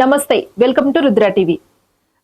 నమస్తే welcome to Rudra TV.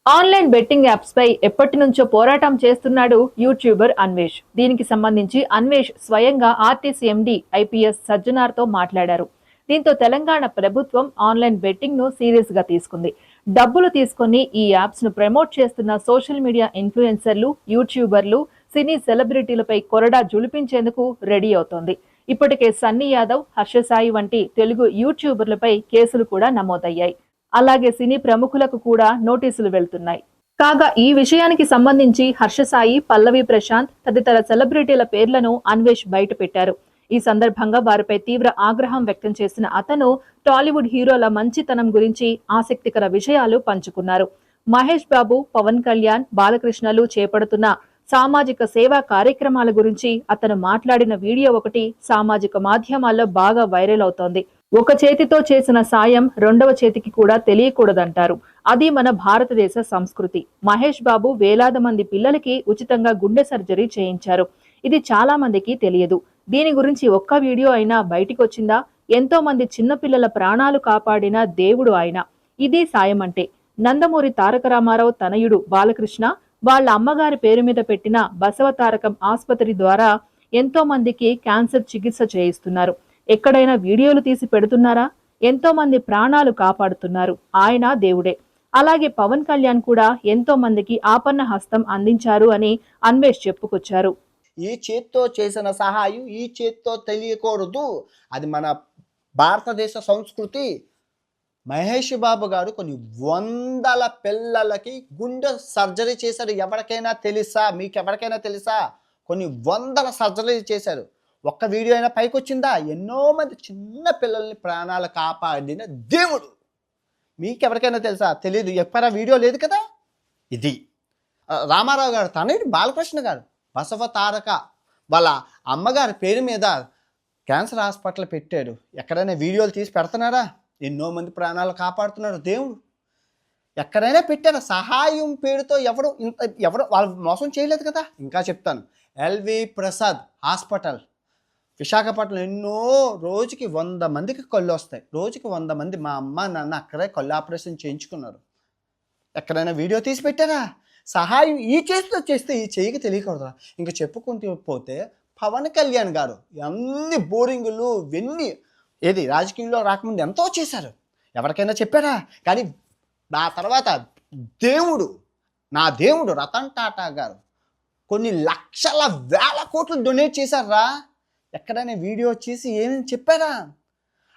Online betting apps పై ఎప్పటి నుంచో పోరాటం చేస్తున్నాడు యూట్యూబర్ అన్వేష్. దీనికి సంబంధించి అన్వేష్ స్వయంగా ఆర్టీసీ ఎండి ఐపీఎస్ సజ్జనార్తో మాట్లాడారు. దీంతో తెలంగాణ ప్రభుత్వం ఆన్లైన్ బెట్టింగ్ను సీరియస్గా తీసుకుంది. డబ్బులు తీసుకొని ఈ యాప్స్ను ప్రమోట్ చేస్తున్న సోషల్ మీడియా ఇన్ఫ్లుయెన్సర్లు యూట్యూబర్లు సినీ సెలబ్రిటీలపై కొరడా జులిపించేందుకు రెడీ అవుతోంది. ఇప్పటికే సన్నీ యాదవ్ హర్షసాయి వంటి తెలుగు యూట్యూబర్లపై కేసులు కూడా నమోదయ్యాయి. అలాగే సినీ ప్రముఖులకు కూడా నోటీసులు వెళ్తున్నాయి. కాగా ఈ విషయానికి సంబంధించి హర్షసాయి పల్లవి ప్రశాంత్ తదితర సెలబ్రిటీల పేర్లను అన్వేష్ బయట పెట్టారు ఈ సందర్భంగా వారిపై తీవ్ర ఆగ్రహం వ్యక్తం చేసిన అతను టాలీవుడ్ హీరోల మంచితనం గురించి ఆసక్తికర విషయాలు పంచుకున్నారు. మహేష్ బాబు పవన్ కళ్యాణ్ బాలకృష్ణలు చేపడుతున్న సామాజిక సేవా కార్యక్రమాల గురించి అతను మాట్లాడిన వీడియో ఒకటి సామాజిక మాధ్యమాల్లో బాగా వైరల్ అవుతోంది. ఒక చేతితో చేసిన సాయం రెండవ చేతికి కూడా తెలియకూడదంటారు. అది మన భారతదేశ సంస్కృతి. మహేష్ బాబు వేలాది మంది పిల్లలకి ఉచితంగా గుండె సర్జరీ చేయించారు. ఇది చాలా మందికి తెలియదు. దీని గురించి ఒక్క వీడియో అయినా బయటికి వచ్చిందా ఎంతో మంది చిన్నపిల్లల ప్రాణాలు కాపాడిన దేవుడు ఆయన. ఇది సాయం అంటే నందమూరి తారక రామారావు తనయుడు బాలకృష్ణ వాళ్ళ అమ్మగారి పేరు మీద పెట్టిన బసవ తారకం ఆసుపత్రి ద్వారా ఎంతో మందికి క్యాన్సర్ చికిత్స చేయిస్తున్నారు. ఎక్కడైనా వీడియోలు తీసి పెడుతున్నారా? ఎంతో మంది ప్రాణాలు కాపాడుతున్నారు. ఆయన దేవుడే. అలాగే పవన్ కళ్యాణ్ కూడా ఎంతో మందికి ఆపన్న హస్తం అందించారు అని అన్వేష్ చెప్పుకొచ్చారు. ఈ చేత్తో చేసిన సహాయం ఈ చేత్తో తెలియకూడదు. అది మన భారతదేశ సంస్కృతి. మహేష్ బాబు గారు కొన్ని వందల పిల్లలకి గుండె సర్జరీ చేశారు. ఎవరికైనా తెలుసా? మీకు ఎవరికైనా తెలుసా? కొన్ని వందల సర్జరీ చేశారు. ఒక్క వీడియో అయినా పైకి వచ్చిందా ఎన్నో మంది చిన్న పిల్లల్ని ప్రాణాలు కాపాడిన దేవుడు. మీకు ఎవరికైనా తెలుసా? తెలియదు ఎక్కడ వీడియో లేదు కదా? ఇది. రామారావు గారు తనయుడు బాలకృష్ణ గారు బసవ తారక వాళ్ళ అమ్మగారి పేరు మీద క్యాన్సర్ హాస్పిటల్ పెట్టాడు. ఎక్కడైనా వీడియోలు తీసి పెడుతున్నారా ఎన్నో మంది ప్రాణాలు కాపాడుతున్నాడు దేవుడు. ఎక్కడైనా పెట్టారా సహాయం పేరుతో ఎవరు ఇంత ఎవరు వాళ్ళు మోసం చేయలేదు కదా? ఇంకా చెప్తాను. LV Prasad hospital. విశాఖపట్నం ఎన్నో రోజుకి వంద మందికి కళ్ళు వస్తాయి. రోజుకి వంద మంది మా అమ్మ నాన్న అక్కడే కళ్ళు ఆపరేషన్ చేయించుకున్నారు. ఎక్కడైనా వీడియో తీసి పెట్టారా? సహాయం ఈ చేతితో చేస్తే ఈ చేయికి తెలియకూడదురా. ఇంకా చెప్పుకుంటూ పోతే పవన్ కళ్యాణ్ గారు ఎన్ని బోరింగులు ఇవన్నీ ఏది రాజకీయంలో రాకముందు ఎంతో చేశారు. ఎవరికైనా చెప్పారా? కానీ నా తర్వాత దేవుడు నా దేవుడు రతన్ టాటా గారు కొన్ని లక్షల వేల కోట్లు డొనేట్ చేశారా? ఎక్కడైనా వీడియో చేసి ఏమేమి చెప్పారా?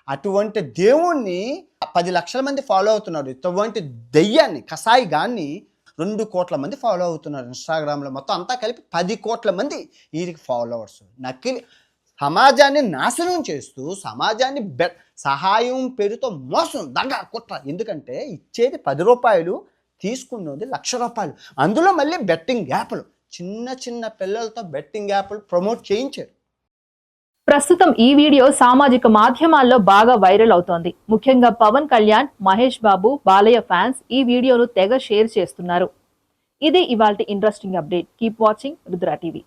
అటువంటి దేవుణ్ణి పది లక్షల మంది ఫాలో అవుతున్నారు. ఇటువంటి దెయ్యాన్ని కసాయి గాన్ని రెండు కోట్ల మంది ఫాలో అవుతున్నారు ఇన్స్టాగ్రామ్లో మొత్తం అంతా కలిపి పది కోట్ల మంది వీరికి ఫాలోవర్స్ నకిలీ సమాజాన్ని నాశనం చేస్తూ సమాజాన్ని బె సహాయం పేరుతో మోసం దగ్గ కుట్ర. ఎందుకంటే ఇచ్చేది పది రూపాయలు తీసుకున్నది లక్ష రూపాయలు. అందులో మళ్ళీ బెట్టింగ్ యాప్లు చిన్న చిన్న పిల్లలతో బెట్టింగ్ యాప్లు ప్రమోట్ చేయించారు. ప్రస్తుతం ఈ వీడియో సామాజిక మాధ్యమాల్లో బాగా వైరల్ అవుతోంది. ముఖ్యంగా పవన్ కళ్యాణ్ మహేష్ బాబు బాలయ్య ఫ్యాన్స్ ఈ వీడియోను తెగ షేర్ చేస్తున్నారు. ఇది ఇవాళ interesting update. Keep watching Rudra TV.